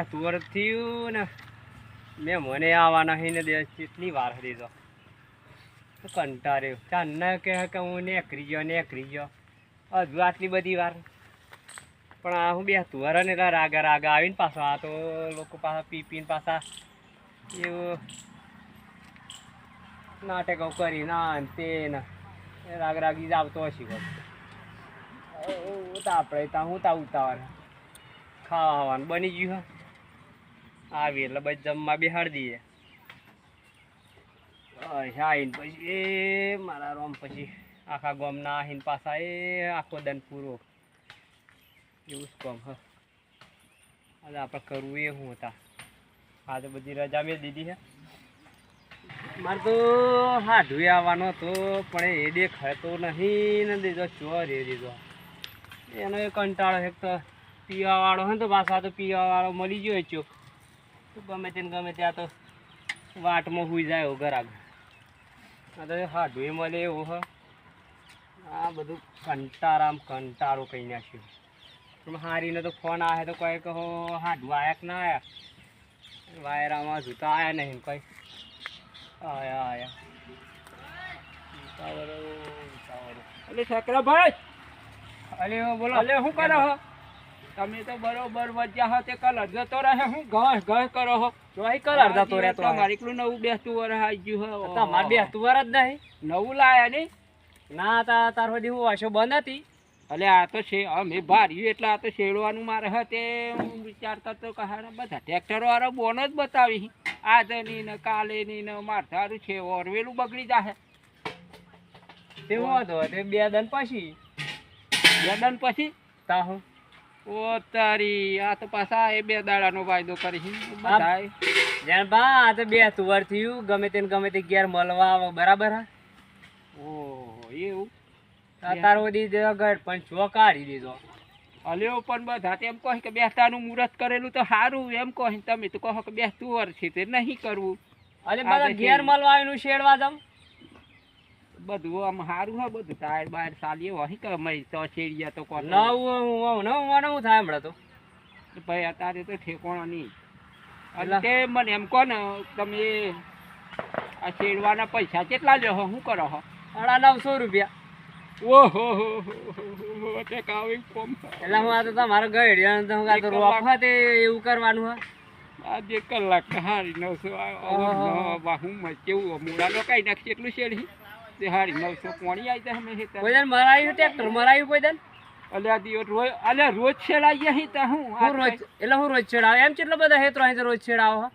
બેસતું વર્ષ થયું ને. મેં મને આવવાના હઈને દે કેટલી વાર દીધો તો. કંટાળ્યો. ચાંદના કહે કે હું નેકરી ગયો નેકરી ગયો. હજુ આટલી બધી વાર. પણ આ હું બેસતું વર ને એટલે રાગા આવીને પાછો આ તો લોકો પાછા પી પીને પાછા એવું નાટકો કરી ના તે ને રાગ રાગી જ આવતો હશે આપણે ત્યાં હું તા ઉતાવળ. ખાવા ખાવાનું બની ગયું હે. આવી એટલે બસ જમવા બેહાડી દઈએ. આવીને પછી, એ મારા રોમ પછી આખા ગામના આવીને પાછા, એ આખો દન પૂરો. એવું જ કોમ, હ. અને આપણે કરવું એ શું હતા. આજે બધી રજા મેં દીધી છે મારે તો હાડુએ આવવાનો હતો, પણ એ દેખાતો નહીં ને દીધો, ચોર એ દીધો. એનો એ કંટાળો, એક તો પીવાવાળો હે તો પાછા તો પીવાવાળો મળી ગયો ચોક તો ગમે તેને ગમે ત્યાં તો વાટમાં હુઈ જાય એવો ઘર આગળ આ તો હાડુએ મળે એવું હ. આ બધું કંટારામ કંટાળો કહી નાખ્યું. પણ હારીને તો ફોન આવે તો કોઈ કહો હાડું આયા કે ના આયા? વાયરામાં જૂતા આયા નહીં કઈ. આયા આયા. ઉતાવળો. અલે સકરાભાઈ અલે બોલો. અલે શું કરો તમે તો બરોબર વજ્યા હો તે કલર જતો રહે હું ઘસ ઘસ કરો હો. ચોઈ કલર જતો રહેતો તમારે એકલું નવું બેસતું વર આવી ગયું હો. તમારે બેસતું વર જ નહીં. નવું લાયા નહીં? ના તા તાર સુધી હું વાસો બંધ હતી. એટલે આ તો છે અમે ભાર્યું એટલે આ તો શેડવાનું મારે હતે હું વિચારતા તો કહાડા બધા ટ્રેક્ટર વાળો બોનો જ બતાવી. આજની ને કાલે ની ને મારધારું છે ઓરવેલું બગડી જાહે. તે હું હતો તે બે દન પછી. બે દન પછી? તા હું. ઓ તારી આ તો પાછા એ બે દાડાનો વાયદો કરી બધાય. જાણ બા આ તો બે તુવાર થયું. ગમે તેને ગમે તે ઘેર મળવા આવે બરાબર હા? ઓહો એવું? આ તાર સુધી પણ ચો કાઢી દીધો. અલ્યો પણ બધા તેમ કહે કે બેસતાનું મુહૂર્ત કરેલું તો સારું એમ કહે તમે તો કહો કે બેસતું વર છે તે નહીં કરવું. અરે બધા ઘેર. મળવા આવીને શેડવા જમ બધું આમ સારું હોય બધું ટાયર બાયર સાલી હોય કે અમે તો શેરિયા તો કોણ નવું હું નવું નવું થાય હમણાં તો. ભાઈ અત્યારે તો ઠેકોણો નહીં. એટલે? મને એમ કહો ને તમે આ છેડવાના પૈસા કેટલા લ્યો હો શું કરો હો? અડા નવસો રૂપિયા. ઓહો હો તે કાવી કોમ. એટલે હું આ તો તમારે ગઈડ તો હું તો એવું કરવાનું હા? આ બે કલાક હારી નવસો. હું કેવું મૂળાનો કઈ નાખશે એટલું શેડી તે હારી નવસો પોણી આવી જાય અમે હેતા કોઈ દન મરાયું ટ્રેક્ટર? મરાયું કોઈ દન? અલ્યા દિયો રોજ અલ્યા રોજ છેડાઈ ગયા તા હું? હું રોજ એટલે હું રોજ છેડાવ? એમ કેટલો બધા હેતરો અહીં તો રોજ છેડાવો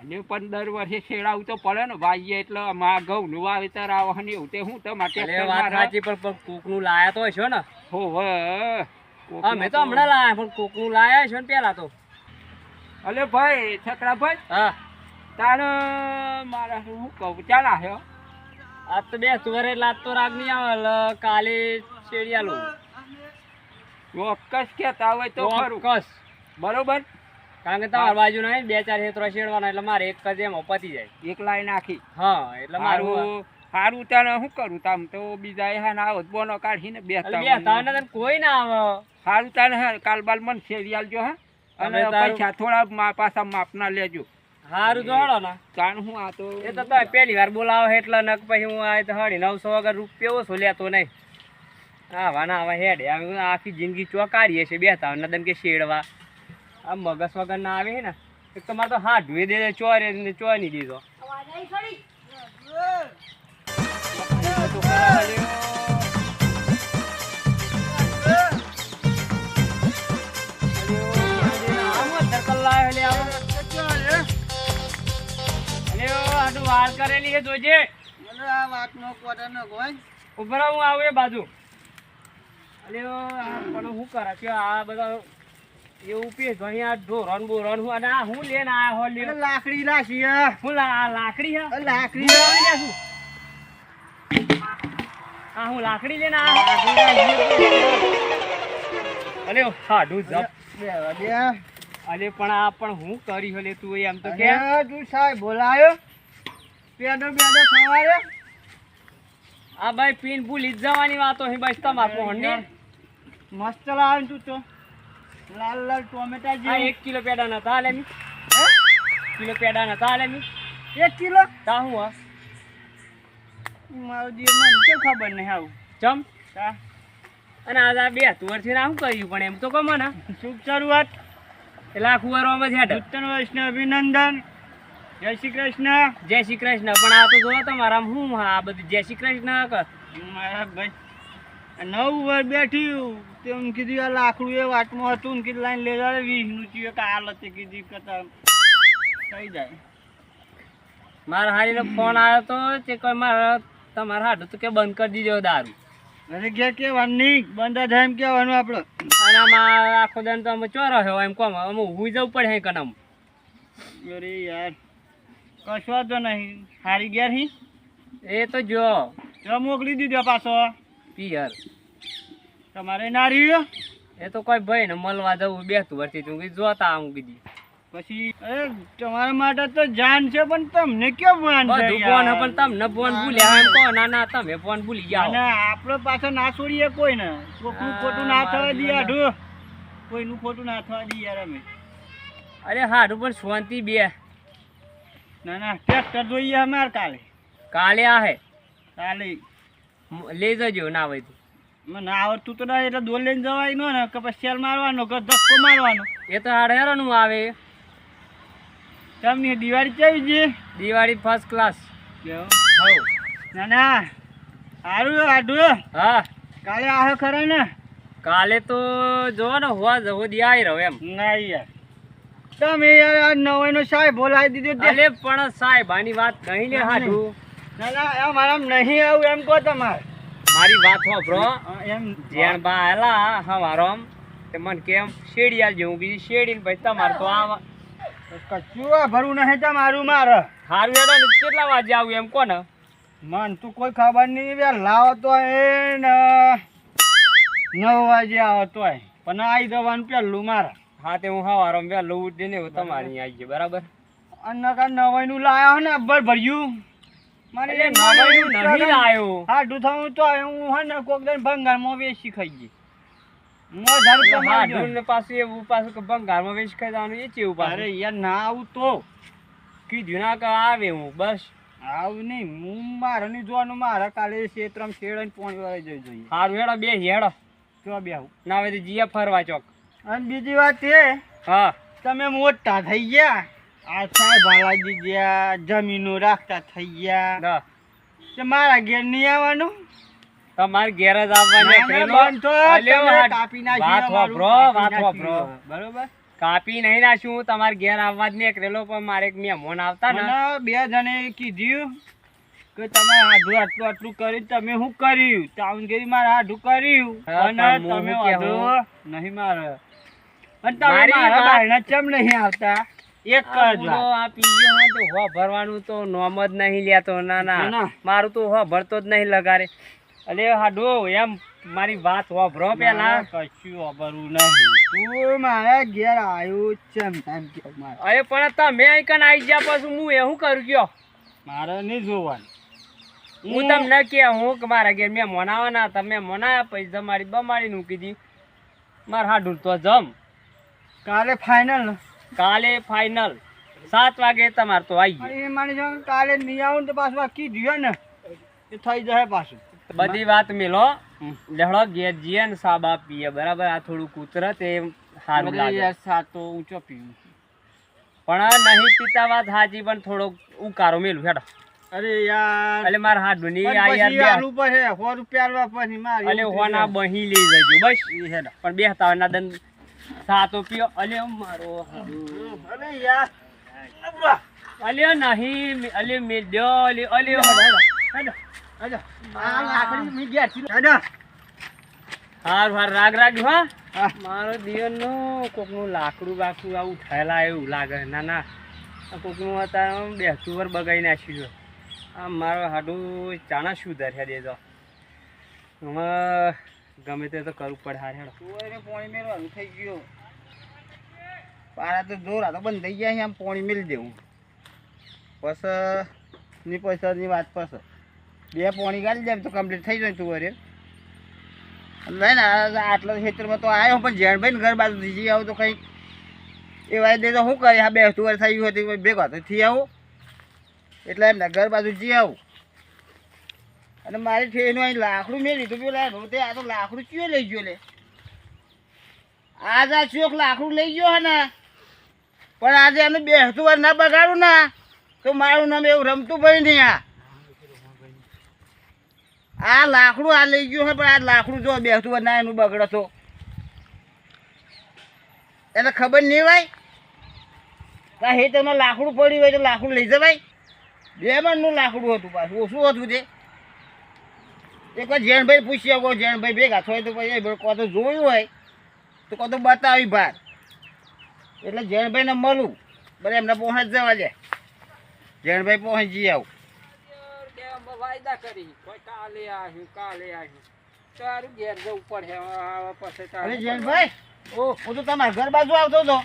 અને પણ દર વર્ષે છેડાવું તો પડે ને ભાઈએ એટલે માં ઘઉં નું વાવેતર આવે ને એવું તે હું તો માટે વાત સાચી પણ કોકનું લાયા તો હશો ને. હો અમે તો હમણાં લાયા પણ કોકનું લાયા છો ને પેલા તો. અલે ભાઈ છકડા ભાઈ હા. તારે મારા શું કહું? ચાલ આવ્યો આજ તો બે સુવરે લાત તો રાગ નહીં આવે કાલે કાલે લો ચોક્કસ કહેતા હોય તો ચોક્કસ. બરોબર? કારણ કે તમારી બાજુ નહીં બે ચાર હેતરો શેડવાના એટલે મારે એક જ એમાં પતી જાય. એક લાઈન નાખી. હા એટલે મારું સારું તને શું કરું? તામ તો બીજા એ હા આવો બોનો કાઢીને બે તને કોઈ ના આવે. સારું તને કાલ બાલ મને શેરિયાલ જો હા. અને પૈસા થોડા પાછા માપના લેજો. સારું જોડો ને. કારણ હું આ તો એ તો તમે પહેલી વાર બોલાવો એટલે નક પછી હું આ તો હળી નવસો વગર રૂપિયો ઓછો લેતો નહીં. આવા ના આવા હેડે. આખી જિંદગી ચોકારીએ છે બે નદન કે શેડવા આ મગસ વગર ના આવે ને એક તો મારે તો હાથ ધોઈ દે ચોરે ને ચોરી દીધો. વાર કરેલી છે જોજે. ઉભરા હું આવું એ બાજુ. અલે આ પણ હું કરે? કે આ બધા એવું પીસ અહીંયા ઢોરણ બોરણ હું અને આ હું લેને આયા હો લ્યો. લાકડી લાશી હું. લા આ લાકડી હા? લાકડી હું લાવી લેશું આ હું લાકડી લેને આયા અલે હાડું જપ. અલે પણ આ પણ હું કરી હલે તું એમ તો કે. તું સાહેબ બોલાયો? પેડો બેડો ખવાયો આ ભાઈ પીન ભૂલી જ જવાની વાતો હી બસ તમાર પહોંચની મસ્ત લાવ તું તો. લાલ લાલ ટોમેટા આ જેવું. એક કિલો પેડા ના હાલે મી. હે? કિલો પેડા ના હાલે મી. એક કિલો? તા હું આ? મારું જે મન કે ખબર નહીં આવું? ચમ? તા. અને આજે આ બે તુવરથી ના હું કર્યું? પણ એમ તો કહો મને. શુભ શરૂઆત. એટલે જ હેઠ નૂતન વર્ષને અભિનંદન. જય શ્રી કૃષ્ણ. જય શ્રી કૃષ્ણ. પણ આ તો જોવો તમારા હું આ બધું જય શ્રી કૃષ્ણ મારા ભાઈ નવ વાર બેઠી તેમ કીધું આ લાકડું એ વાટમાં હતું કીધું લાઈન લઈ જાય વીસનું ચીયો કે હાલ હતી કીધી કે થઈ જાય. મારા હારીનો ફોન આવ્યો તો તે કોઈ મારા તમારા હાડું તો કે બંધ કરી દીધો દારૂ. અરે કે કેવાનું નહીં બંધ થાય એમ કહેવાનું આપણે અને આમાં આખો દાન તો અમે ચોરો રહ્યો એમ કોમ અમે ઊભું જવું પડે હે કનમ. અરે યાર કશો તો નહીં. હારી ગયા હી? એ તો જો. જો મોકલી દીધો પાછો. પિયર. તમારે ના રહ્યું? એ તો કોઈ ભાઈ ને મળવા જવું બેસતું વર્ષથી તું જોતા આમ કીધી પછી એ તમારા માટે તો જાન છે પણ તમને કેમ ભાન છે ફોન પણ તમને ફોન ભૂલ્યા એમ કહો ના ના તમે ફોન ભૂલી અને જાઓ આપણે પાછો ના છોડીએ કોઈ ને કોકનું ખોટું ના થવા દઈએ આઢું કોઈનું ખોટું ના થવા દઈએ યાર અમે. અરે હારું પણ શાંતિ બે. ના ના ટ્રેક્ટર જોઈએ અમારે કાલે. કાલે આહે. કાલે. લઈ જજો ના હોય તો. મને આવડતું તો ના એટલે દોર લઈને જવાય નો ને કે પછી શેલ મારવાનો કે ધક્કો મારવાનો. એ તો હાડહેરાનું આવે. તમને દિવાળી કેવી છે? દિવાળી ફર્સ્ટ ક્લાસ હવ ના ના. સારું આઢું હા. કાલે આહે ખરા ને? કાલે તો જો ને હોવા જવો દી આવી રહ્યો એમ. ના યાર. તમે યાર આ નવાઈનો સાહેબ બોલાવી દીધો એટલે પણ સાહેબ આની વાત કહી લે હાજુ. ના ના આ મારા નહીં આવું એમ કહો તમારે. મારી વાત હોભરો એમ. જેણ બા આલા હવારો તે મન કેમ શેડી આલ જેવું બીજી શેડી ભાઈ પછી તમારે તો આ કચ્છું આ ભરવું નહીં તમારું મારે. હારું હેડો કેટલા વાગે આવું એમ કોને? મન તું કોઈ ખબર નહીં યાર લાવો તો એ નવ વાગે આવો તોય. પણ આવી જવાનું પેલું મારે. હા તે હું હવારો વહેલું ઉઠીને હું તમારી આવી ગયો બરાબર? અને કા નવાઈનું લાયો ને અબ્બર ભર્યું. મારે નવાઈનું નહીં લાયો. હાડું થવું તો હું હે ને કોક દિન ભંગારમાં વેચી ખાઈ ગઈ. મો ધર રૂપિયા હા મારજો. ને પાછું એવું પાછું કે ભંગારમાં વેચ ખાઈ જવાનું એ ચેવું અરે પાછું યાર ના આવું તો. કીધું ના કે આવે હું બસ. આવું નહીં હું મારે નહીં જોવાનું મારે કાલે ક્ષેત્રમ શેડ પોણી વાળા જઈ જોઈએ. સારું હેડો બે હેડો. તો બે ના હોય જીયા ફરવા ચોક. અને બીજી વાત એ હા. તમે મોટા થઈ ગયા. આ સાહેબ હાલાજી ગયા જમીનો રાખતા થઈ ગયા. ના. તે મારા ઘેર નહીં આવવાનું? તમારે જ આવવાનો કાપી. બરોબર? નહીં નાખ્યું તમારે ઘેર આવવા જ નીકળેલો પણ મારે એક મહેમાન આવતા ને. બે જણે કીધું કે તમે આઢું આટલું આટલું કર્યું તમે શું કર્યું? તાવનગીરી મારે આઢું કર્યું. હા, અને તમે? નહીં મારે. અને તમે મારી વાત- ચમ નહીં આવતા? એક જ આ પીજો હોય તો હો ભરવાનું તો નોમ જ નહીં લેતો ના ના. મારું તો હો ભરતો જ નહીં લગારે હા હાડો એમ મારી વાત હોભરો પેલા. કશું વાપરવું નહીં. તું મારા ઘેર આવ્યું એમ અરે પણ તમે કન આવી ગયા પછી હું એવું કરું કયો? મારે નહીં જોવાનું. હું તમને કે હું કે મારા ઘેર મેં મોનાવાના તમે મોનાયા પછી તમારી બમાડી નું કીધી મારે હાડું તો જમ. કાલે ફાઇનલ કાલે ફાઇનલ સાત વાગે તમારે તો આવી માની જાઓ કાલે નહીં આવું તો પાછું આ કીધું ને એ થઈ જાય પાછું. બધી વાત મેલો. લેહડો ઘેર જઈએ ને સાબા પીએ બરાબર? આ થોડું કૂતરત એ સારું લાગે. સાતો ઊંચો પીવું. પણ નહીં પીતા વાત હાજી પણ થોડો ઉકારો મેલું હેડો. અરે યાર. એટલે માર હાથની પણ આ યાર આલુ પર હે સો રૂપિયા આલવા પછી મારી એટલે હોના બહી લઈ જજો બસ. હેડો. પણ બેહતા ના દન સાતો પીઓ. અલે મારો અલે યાર. અલે નહીં અલે મે દો અલે અલે. હાર હાર રાગ રાગ હા. મારો કોકનું લાકડું બાકડું આવું થયેલા એવું લાગે. ના ના. કોક કોકનું અત્યારે બેસતું વર બગાઈ નાખ્યું આ મારો હાડું ચાણા શું ધર્યા દેજો હવે ગમે તે તો કરવું પડે હારે હેડો. તુવેરે મેળવાનું થઈ ગયું. પારા તો જોર આ તો બંધ થઈ ગયા આમ પોણી મેળી દેવું. પછી ની પૈસાની વાત પછી. બે પોણી ગાળી જાય તો કમ્પ્લીટ થઈ જાય તુવેરે નહીં ને આટલા ખેતરમાં તો આવ્યો, પણ જેણભાઈ ઘર બાજુ જઈ આવું તો કંઈક એ વાય દે તો શું કરે? આ બેસતું વાર થઈ ગયું હતી ભેગા તો થઈ આવું. એટલે એમને ઘર બાજુ જઈ આવું. અને મારી ઠેનું અહીં લાકડું મેં લીધું પેલા તે આ તો લાકડું ચિયો લઈ ગયો લે? આજ આ ચોક લાકડું લઈ ગયો હે ને? પણ આજે એનું બેસતું વાર ના બગાડું ના, તો મારું નામ એવું રમતું ભાઈ નહીં આ. આ લાકડું આ લઈ ગયું છે પણ આ લાકડું જો બેસતું વાર ના એનું બગડે તો. એને ખબર નહીં ભાઈ કાં હે તમે લાકડું પડ્યું હોય તો લાકડું લઈ જવાય. બે મણનું લાકડું હતું પાછું, ઓછું હતું તે. એક વાર જૈનભાઈ પૂછી શકો જૈનભાઈ ભેગા થાય તો પછી કહો તો જોયું હોય? તો કહો તો બતાવી ભાર. એટલે જૈનભાઈને મળું. બરાબર એમને પહોંચ જવા દે. જૈનભાઈ પહોંચી આવું. વાયદા કરી કોઈ કાલે આવ્યું કાલે આવ્યું તારું ઘેર જવું પડે પછી તારે જૈનભાઈ ઓ હું તો તમારા ઘર બાજુ આવતો હતો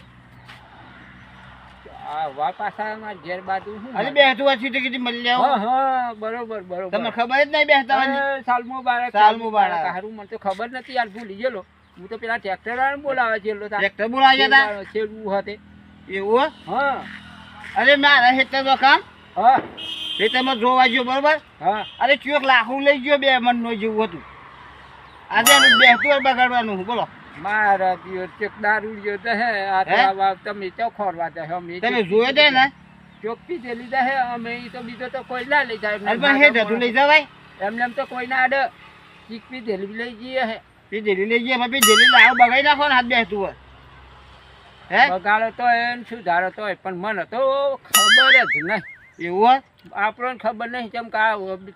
ખબર જ નહીં બેસતા સાલ મુબારક. સાલ મુબારક. હારું મને તો ખબર નથી યાર ભૂલી ગયેલો. હું તો પેલા ટ્રેક્ટર વાળાને બોલાવે છે. ટ્રેક્ટર બોલાવે જતા છેલ્લો- હતે. એવું હે? હા. અરે મારા હેતર દોકાન હા. ખેતરમાં જોવા ગયો બરોબર? હા. અરે ચોક લાખું લઈ ગયો બે મનનો જેવું હતું. આજે બેસતું બગાડવાનું બોલો. મારા દિવસ ચેક દારૂ ગયો તો હે આ તમે તો ખોરવા દે અમે તમે જોયે દે ને? ચોખ્ખી દે લીધા હે અમે ઈ તો બીજો તો કોઈ ના લઈ જાય અરે પણ હેઠ લઈ જવાય. એમને એમ તો કોઈ ના ચીક ચીકપી ધેલી લઈ જઈએ હે. પી લઈ ગયા પી લાવ બગાઈ નાખો ને હાથ બેસતું હોય હે? બગાડો તો એને સુધારો તો પણ મને તો ખબર જ નહીં. એવું આપણને ખબર નહીં કેમ કે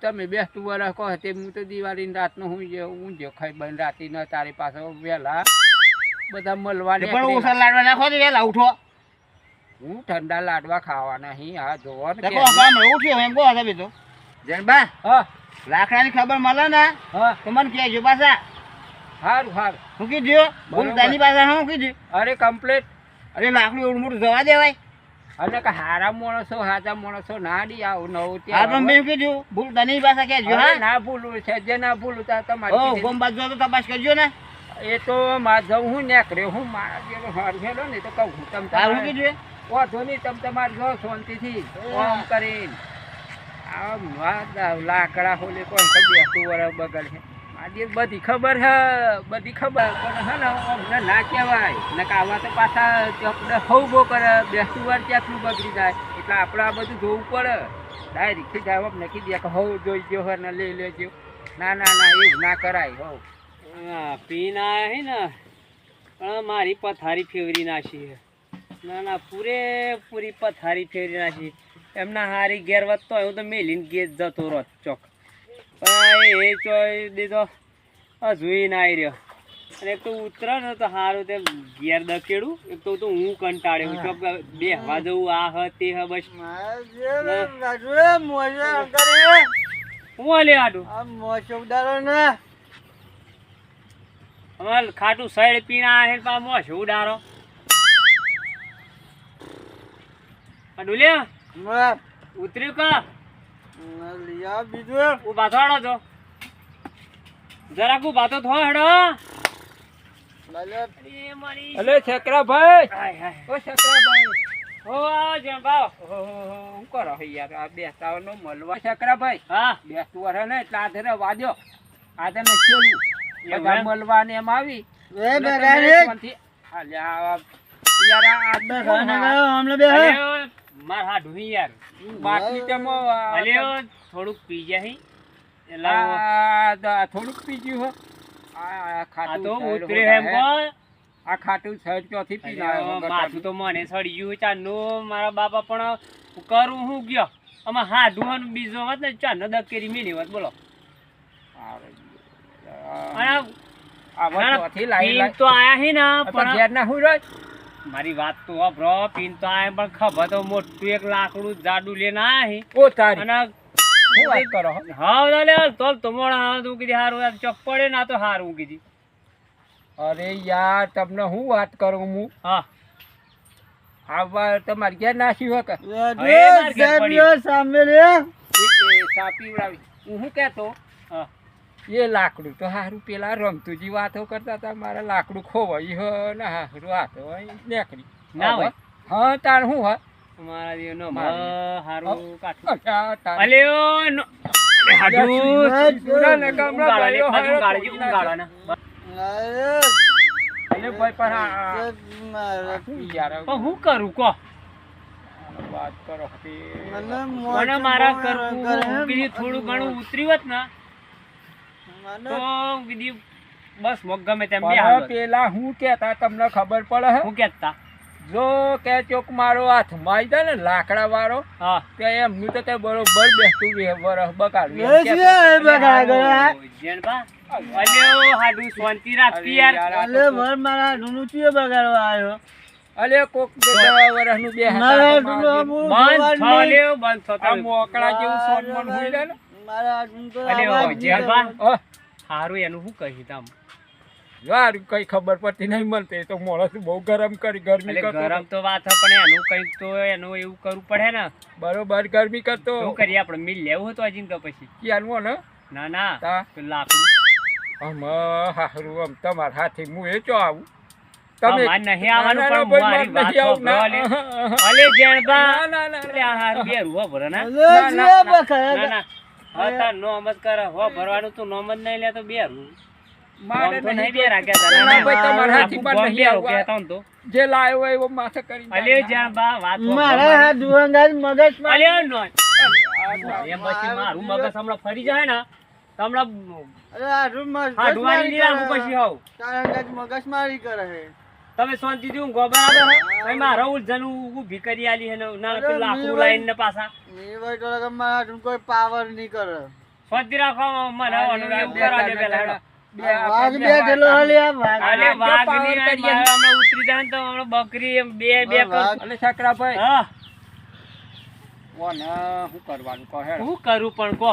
તમે બેસતું વરસ કહો તે હું તો દિવાળીની રાતનું હું જે હું જે ખાઈ બન રાતી ન તારી પાસે વહેલા બધા મળવા પણ. ઓછા લાડવા નાખો તો વહેલા ઉઠો. હું ઠંડા લાડવા ખાવાના નહીં હા જોવો ને. ઉઠ્યો એમ કહો તમે તો જણબા હા લાકડાની ખબર મળે ને હા. તો મને કહેજો પાછા. સારું હારું. હું કીધું ભૂલ બરોબર. પાસે હું કીધું. અરે કમ્પ્લેટ અરે લાકડી એવડું જવા દેવાય. અને કે હારા માણસો હાજા માણસો ના ડી આવું નવું હા ત્યાં પણ મેં કીધું ભૂલ તાની પાસે અરે હા. ના ભૂલું છે જે ના ભૂલું તા ઓ ગોમ બાજુ તો તપાસ કરજો ને. એ તો માં હું નેકરે હું મારા જેલો હાર ને તો કહું હું તમ તારું મૂકી કીધું વાંધો નહીં તમ તમારે જો શાંતિથી ઓમ કરીને. આમ લાકડા હોલે કોણ તો બેસતું વરસ બગડ છે આજે બધી ખબર હ, બધી ખબર, પણ હે ને અમને ના કહેવાય. ને કાવા તો પાછા આપણે હવ બો કરે, બેસતું વાર ક્યાંથી બગડી જાય? એટલે આપણે આ બધું જોવું પડે. ડાયરેક્ટ જાય અમને કીધી કે હવ જોઈ ગયો હે ને, લઈ લેજો. ના ના ના, એવું ના કરાય હવ પી પીને આયા હે ને, પણ મારી પથારી ફેવરી નાખી છે. ના ના પૂરેપૂરી પથારી ફેરવી નાખી એમના હારી ગેરવત તો હું તો મેલીને ગેસ જતો રહો ચોક. એ ચોય દીધો હજુય ના રહ્યો. અને એક તો ઉતરે ને તો સારું તે ઘેર દકેડું. એક તો તો હું ચોક બે હવા જવું આ હ તે હ બસ. હું લે અમારે ખાટું સાઈડ પીણા હે પા ઉતર્યું ડુલ્યા ઉતર્યું કા ઊભા થોડો તો જરાક ઊભા તો થો હેડો. અરે મારી અલે છકરાભાઈ. હાય હાય. ઓ છકરાભાઈ. હો આવો જેમ ભાવ. ઓહો, હું કરો હે યાર? આ બેસતા નો મળવા છકરાભાઈ. હા. બેસતું વરે ને એટલે આધરે વાદ્યો આધરે છેલું એવું બધા એમ? મળવા ને એમ આવી. એ બરાબર. અલ્યા, આ- યાર આ આદમી કોણ હા? માર હા ઢુહી યાર બાટલી તેમાં અલ્યો થોડુંક પી જાય દ- થોડુંક પીજ્યું હો. આ ખાટું તો ઉતરે એમ હે. આ ખાટું સાઈડ ચોથી પી લાયો માથું તો મને સડી ગયું ચાંદનું મારા બાપા પણ કરું હું ગયો. આમાં હા ઢુહન બીજો વાત ને ચાંદનો દકેરી મેલી વાત બોલો. અને આ લાઈ તો આયા હી ને પણ ઘેર ના હું રોજ. મારી વાત તો બ્રો પીન તો આય પણ ખબર તો મોટું એક લાકડું જાડું લે ના ઓ તારી. અને હું વાત કરો હા? તોલ તો મોડા હા તું કીધી હારું ચોક પડે ના તો હારું કીધી અરે યાર તમને હું વાત કરું હું? હા. આવા તમારે ઘેર નાસી હોય હું શું કહેતો એ લાકડું તો હારું પેલા રમતુજી વાતો કરતા હતા મારે લાકડું ખોવાઈ હ ને હારું વાતો હોય નીકળી. ના હોય. હા તાર શું હોય. હારું કાઠું. અલ્યો નો. હાડું ને હારે ને. અલે ભાઈ પણ યાર હું કરું કો? વાત કરો. મને મારા કરવું હું થોડું ઘણું ઉતરી હોત ને તો કીધું બસ મોગ ગમે તેમ બે હાલો. પેલા હું કેતા તમને ખબર પડે? હે હું કેતા જો કે ચોક મારો હાથમાં આવી દે ને લાકડા વાળો હા. કે એમનું તો તે બરોબર બેસતું બે વરસ બગાડ્યું. મારા મારું. મોકળા જેવું સોનમોન હોય ને. અલ્યો જેણબા, અહ, એનું શું કહી તમ યાર કઈ ખબર પડતી નહીં મળતી તો માણસ બહુ ગરમ કરી ગરમી કરતો ગરમ તો વાત પણ એનું કંઈક તો એનું એવું કરવું પડે ને. બરોબર ગરમી કરતો. શું કરીએ આપણે મિલ લેવું હતું અજીન તો પછી? ક્યારનો ને ના ના તા? લાકડું. આમ હારું આમ તમારા હાથે હું એ ચો આવું? તમે નહીં આવવાનું, ના, ના, પણ મારી વાત સાંભળો અલે જેણબા. ના, ના, ના, અલે આ હારું બે રૂહો ભરો ના, ના, ના ના. હા તાર નોમ જ કરે. હો ભરવાનું તું નોમ જ નહીં નોમ તો બે તા. તો ફરી જાય ને તો હોવ મગજ મારી કરે. તમે શાંતિથી ઊંઘો બરાબર હે? ભાઈ મારો ઉલઝન ઊભી કરી આલી હે ને ના અરે પેલું લાકડું લાઈન ને પાછા. એ ભાઈ તો લગન મારા કોઈ પાવર નહીં કરે. શાંતિ રાખો મને અનુરાગ કરા દે પેલા હેડો. વાઘ બેઠેલો હલી આ વાઘ. અલે વાઘની. હમણાં ઉતરી જાય તો હમણાં બકરી એમ બે બે હા, અને સકરાભાઈ હા. કોને શું કરવાનું કહે હું કરું પણ કો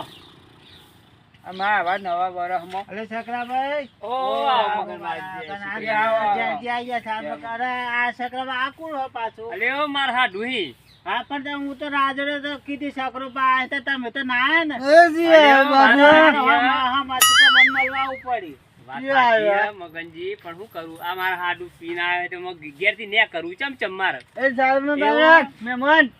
આમાં આવા નવા વરસમાં અલે સકરાભાઈ ઓ આ મગનભાઈ જે છે. અલે ઓ માર હા. ડુહી હા પણ હું તો રાજડે તો કીધી સકરો પા તો તમે તો ના આયા ને. વાત યા, સાચી યા. હે, મગનજી પણ શું કરું? આ મારા હાડું પીના આવે તો ઘેરથી ને કરું ચમ ચમ મારે? એ સાહેબ મહેમાન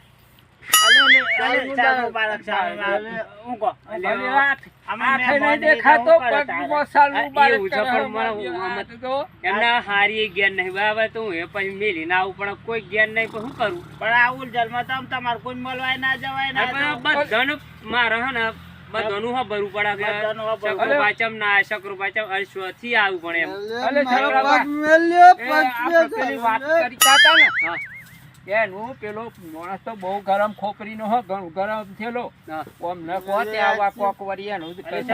કોઈ નહીં શું કરું? પણ આ ઉલઝનમાં તો તમારે કોઈ મળવાય ના જવાય બધાનું મારે હે ને બધાનું હા ભરવું પડે કે બધાનું હા પાચમ ના શકરો અશ્વથી આવું પણ એમ. વાત કરી હતા ને. હા. એનું પેલો માણસ તો બહુ ગરમ ખોપરીનો હો ઘણું ગરમ થયેલો હા. ઓમ ન કહો તે આવા કોક વળી એનું. મગજ?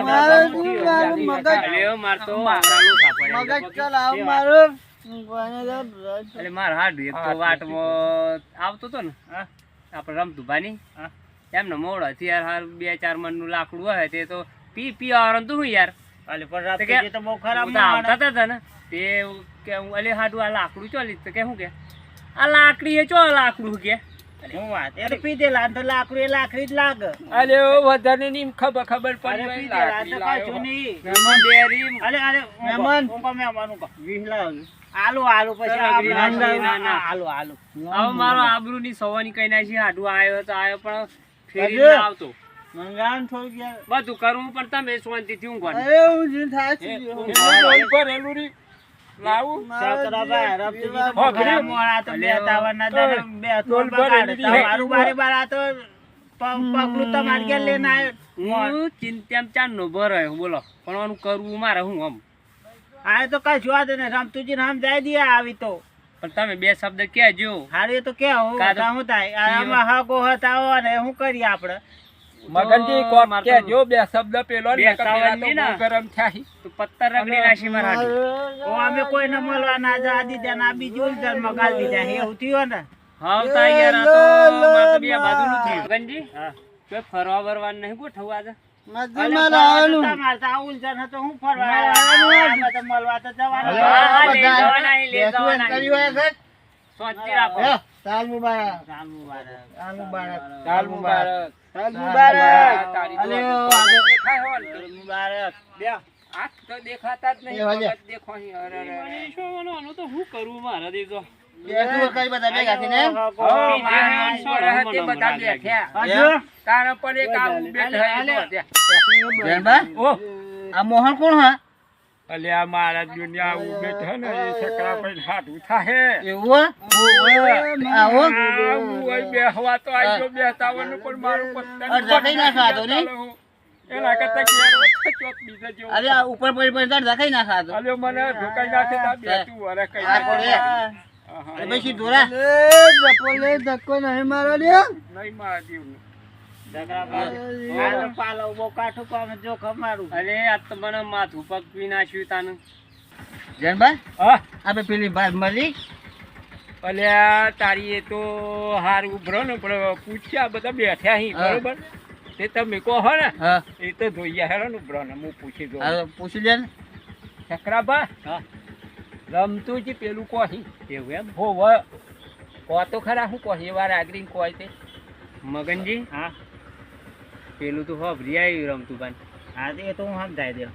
અલે માર તો માર. આવરાનું સાપડે. મગજ ચલાવ મારું એટલે માર હાડું એક તો વાટમાં આવતો તો ને આપડે આપણે રમતું ભાની. એમને મોડો યાર હાલ બે ચાર મનનું લાકડું હોય તે તો પી પી આવવાનું તું હું યાર અલે પણ રાતે તો બહુ ખરાબ આવતા હતા તા ને તે કે હું અલે હાડું આ લાકડું ચોલી તો કે શું કે આ લાકડી એ ચો લાકડું કે મારો આબરૂ ની સવાની કઈ નાખી હાડું આવ્યો તો આવ્યો પણ ફેરી આવતો. થોડું બધું કરવું પણ તમે શાંતિથી થયું થાય છે. લાવું હા, ખરા ઘરે. મોણા તો બે અલ્યો. દાડા બે ડોલ બગાડે. તમારું બારે બાર તો પગલું તમારે ઘેર લઈને આવ્યો. હું ચિંતામાં ચાર નો ભરાયો બોલો પણ આનું કરવું મારે હું આમ આ તો કશું વાત નહીં રમતુજી રામ જાય દે આવી તો પણ તમે બે શબ્દ કહેજો હારે તો કે હું હું થાય આ આમાં હગો હતાવો અને શું કરીએ આપણે મગનજી કોક કે જો બે શબ્દ પેલો ને પેલા તો ગરમ થાય તો પત્તર રગડી નાશી મારા ઓ અમે કોઈ ન મળવા ના જા આદી દીધા ના બીજું ઉલઝન મગાલ દીધા. હે થયું ને? હા તા યાર તો મારે તો બે બાજુનું થયું. ગંજી કોઈ ફરવા બરવાનું નહીં ગોઠવું આજે. અલે તમારે તો આ ઉલઝન હતો હું ફરવા? અમે તો મળવા તો જવાના. હા, હા, જવાના લઈ જવાના. અહીં. શાંતિ રાખો. સાલ મુબારક. સાલ મુબારક. સાલ મુબારક. ચાલ મુબારક. મુબારક. બે. તો દેખાતા જ નહીં દેખો. અરે, અરે, અરે. મને શું આનું- આનું તો શું કરવું મારા દેજો કરી થઈને? એમ? હો, ઓહ, આ મારા દુનિયા ઉભે છે ને એ છકડા પર હાથું થાય એવું? આવો? આવું? બેહવા તો આઈ ગયો બેહતાવાનું પણ મારું પત્તન અડધા ના ખાતો ને નહીં? એના કરતા વચ્ચે ચોક બીજે જેવું. અરે આ ઉપર પડી પડી તડ ના ખાતો તો. અલ્યો મને ઢોકાઈ નાખે તા બેતું અરે કઈ ના પડે. આહા, અરે ભાઈ બપોલે ધક્કો નહીં મારો લ્યો. અરે મારા તો તારી એ તો હારું ઉભરો ને પણ પૂછ્યા બધા બેઠ્યા હી. બરોબર? તે તમે કહો હો ને? એ તો ધોઈયા હેરો ને ઉભરો ને હું પૂછી દઉં હા, પૂછી લે ને. ચક્રાભા હા. રમતું જ પેલું કોહી એવું એમ? હો વ. કો તો ખરા હું કોહી? વાર આગરી કહો તે. મગનજી? હા. પેલું તો હોભરી રિયા રમતું પણ હા એ તો હું સમજાય દે.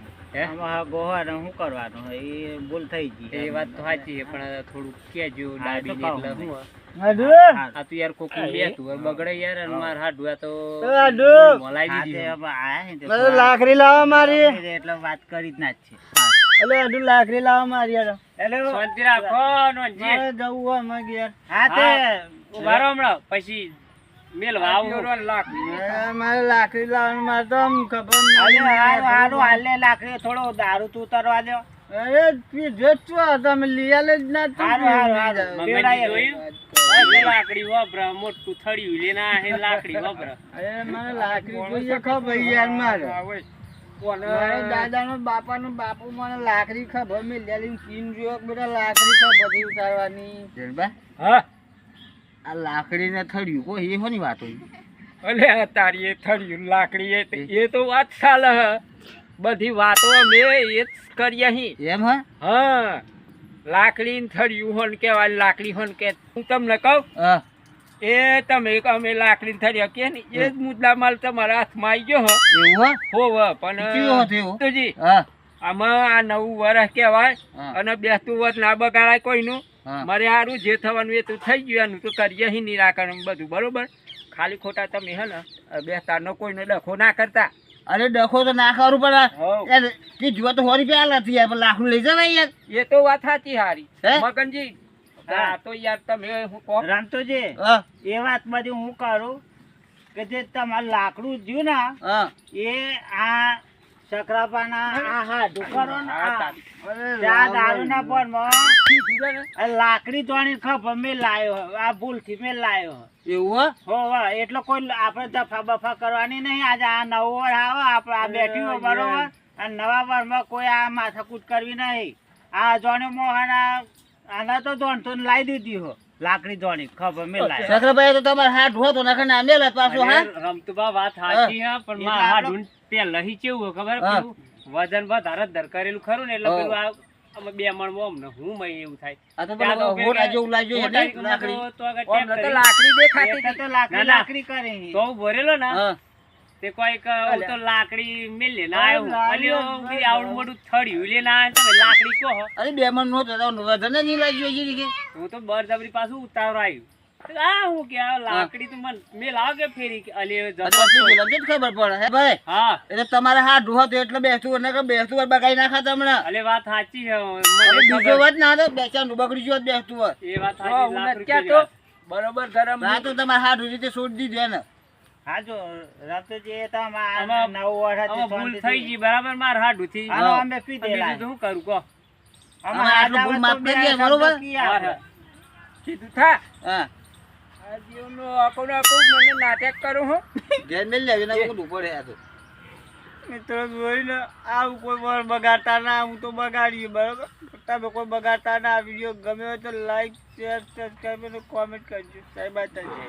ગોહર શું કરવાનું? એ ભૂલ થઈ ગઈ. એ વાત તો સાચી છે પણ થોડુંક કેજો હા, ડાબી એટલે હું. આ તો યાર કોક બે બગડે યાર માર હાડું આ તો હાડુ. દીધી. લાકડી લાવવા મારી. એટલે વાત કરી જ ના જ છે. એટલે અડુ લાકડી લાવવા મારી યાર. હેલો. શાંતિ રાખો નોનજી. જવું હોય હા તે ઊભા હમણાં. પછી મેલવા આવું મારે લાકડી લાવવાનું મારે તો આમ ખબર હાલે લાકડી થોડો દારૂ તું ઉતારવા દો. અરે તમે લઈ આલે જ ના લાકડી વપરા મોટું થળિયું લાકડી વપરા અરે મને લાકડી જોઈએ ખબર યાર મારે. દાદાનો બાપાનો બાપુ મને લાકડી ખબર મેં પીન જોયો બધા લાકડી ખબર ઉતારવાની. હા? આ લાકડી ને થળ્યું કોઈ એ હોની વાત હોય? અલે તારી એ થળિયું લાકડી એ તો- વાત ચાલે બધી વાતો અમે એ જ કરી અહીં એમ હા? હા. લાકડી ને થળિયું હોન કેવાય લાકડી હોન કે હું તમને કહું? એ તમે અમે લાકડી ને થળિયા કે ને એ જ મુદ્દા માલ તમારા હાથમાં આવી ગયો હ. એવું હોવ પણ? આમાં આ નવું વર્ષ કહેવાય અને બેસતું વર્ષ ના બગાડાય કોઈનું. મારે સારું જે થવાનું એ તો થઈ ગયું એનું તો કરીએ અહીં નિરાકરણ બધું બરોબર? ખાલી ખોટા તમે હે ને બેસતા ન કોઈનો ડખો ના કરતા. અરે ડખો તો ના કરું પણ. તે જુઓ તો હોરી પ્યાલ નથી યાર લાખું લાકડું લઈ જવાય યાર એ તો વાત સાચી હારી. હે? મગનજી હા. તો યાર તમે હું કહો રામતુજી એ વાત બધી હું કરું કે જે તમારું લાકડું જ્યું ને એ આ દારૂના લાકડી તોડી ખબર મેં લાયો આ ભૂલથી મેં લાયો. એવું હો? એટલો કોઈ આપણે દફા બફા કરવાની નહીં. આજે આ નવો વર આવો આપણે આ બેઠી બરોબર. અને નવા વરમાં કોઈ આ માથાકૂટ કરવી નહીં. આ જોણે મોહન આના તો દોણતો લાવી દીધી હો. લાકડી દોણી ખબર મે લાય સકરભાઈ તો તમાર હાથ હોતો નખર ના મેલે પાછો હા? રમતુબા વાત સાચી હા. પણ એટલે માર આપણે- તે લહી કેવું ખબર. વજન વધારે જ કરેલું ખરું ને એટલે પેલું આ બે મણ મોમ ને હું મય એવું થાય. આ તો ત્યાં પેલો તો હોટા જેવું લાગ્યું હોટા લાકડી. તો-. લાકડી દેખાતી તો લાકડી ના, ના. લાકડી કરી. તો ભરેલો ને. તે કોઈક હું તો લાકડી મેલે ના હા, આવ્યો. અલ્યો આવડું મોટું થડ્યું લે ના તમે લાકડી કહો. અરે બે મન નો તો વધારે નહીં લાગ્યું હજી કે? હું તો બરજબરી પાછું ઉતાવળ આવ્યું આ હું કે આ લાકડી તો મન મેલ આવ કે ફેરી કે અલી જતો તો જ ખબર પડે. હે ભાઈ હા. એટલે તમારે હા હાથ તો એટલે બેસતું હોય કે બેસતું હોય બગાઈ નાખા તમને અલે વાત સાચી છે મને બીજો. વાત ના તો બેચાનું બગડી જો બેસતું હોય એ વાત સાચી લાકડી પેલી બરોબર ગરમ હા તો તમારે હા રીતે છોડી દીધું ને હા જો રામતુજી એ તો આમાં નવ વર્ષ ભૂલ થઈ ગઈ બરાબર માર હાડું થી આનો અમે પી બીજું દેલા. તો શું કરું કહો. આમાં આટલું ભૂલ માફ કરી દે, બરોબર? કીધું થા. હા. આ જીવનો આપણો આપણું મને નાટક કરું હું. ઘેર મેલ લેવી ના તો મિત્રો જોઈને આવું કોઈ વાર બગાડતા ના હું તો બગાડીએ બરાબર? તમે કોઈ બગાડતા ના વીડિયો ગમે હોય તો લાઈક શેર સબસ્ક્રાઈબ અને કોમેન્ટ કરજો. સાહેબ આ જય